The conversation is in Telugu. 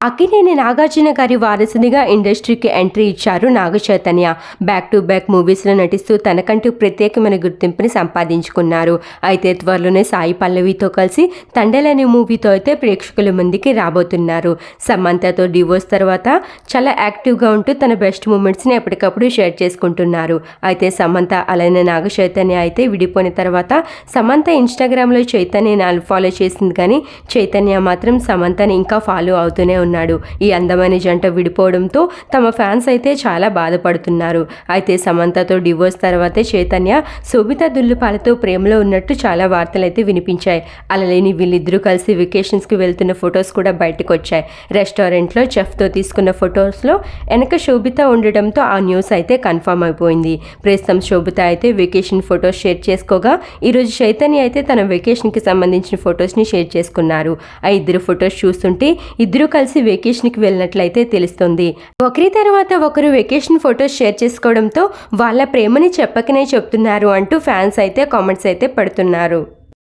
అక్కినేని నాగార్జున గారి వారసునిగా ఇండస్ట్రీకి ఎంట్రీ ఇచ్చారు Naga Chaitanya back to back మూవీస్లో నటిస్తూ తనకంటూ ప్రత్యేకమైన గుర్తింపుని సంపాదించుకున్నారు. అయితే త్వరలోనే సాయి పల్లవితో కలిసి తండెలనే మూవీతో అయితే ప్రేక్షకుల ముందుకి రాబోతున్నారు. సమంతతో డివోర్స్ తర్వాత చాలా యాక్టివ్గా ఉంటూ తన బెస్ట్ మూమెంట్స్ని ఎప్పటికప్పుడు షేర్ చేసుకుంటున్నారు. అయితే సమంత అలానే నాగ చైతన్య అయితే విడిపోయిన తర్వాత సమంత ఇన్స్టాగ్రామ్లో చైతన్యని ఫాలో చేసింది కానీ చైతన్య మాత్రం సమంతని ఇంకా ఫాలో అవుతూనే ఉన్నాడు. ఈ అందమైన జంట విడిపోవడంతో తమ ఫ్యాన్స్ అయితే చాలా బాధపడుతున్నారు. అయితే సమంతతో డివోర్స్ తర్వాతే చైతన్య శోభిత దుల్లుపాలతో ప్రేమలో ఉన్నట్టు చాలా వార్తలు అయితే వినిపించాయి. అలలేని వీళ్ళిద్దరూ కలిసి వెకేషన్స్కి వెళ్తున్న ఫొటోస్ కూడా బయటకు వచ్చాయి రెస్టారెంట్లో చెఫ్తో తీసుకున్న ఫొటోస్లో వెనక శోభిత ఉండడంతో ఆ న్యూస్ అయితే కన్ఫర్మ్ అయిపోయింది. ప్రస్తుతం శోభిత అయితే వెకేషన్ ఫొటోస్ షేర్ చేసుకోగా ఈరోజు చైతన్య అయితే తన వెకేషన్కి సంబంధించిన ఫొటోస్ని షేర్ చేసుకున్నారు. ఆ ఇద్దరు ఫొటోస్ చూస్తుంటే ఇద్దరు కలిసి వెకేషన్కి వెళ్ళినట్లయితే తెలుస్తుంది. ఒకరి తర్వాత ఒకరు వెకేషన్ ఫొటోస్ షేర్ చేసుకోవడంతో వాళ్ళ ప్రేమని చెప్పకనే చెప్తున్నారు అంటూ ఫ్యాన్స్ అయితే కామెంట్స్ అయితే పడుతున్నారు.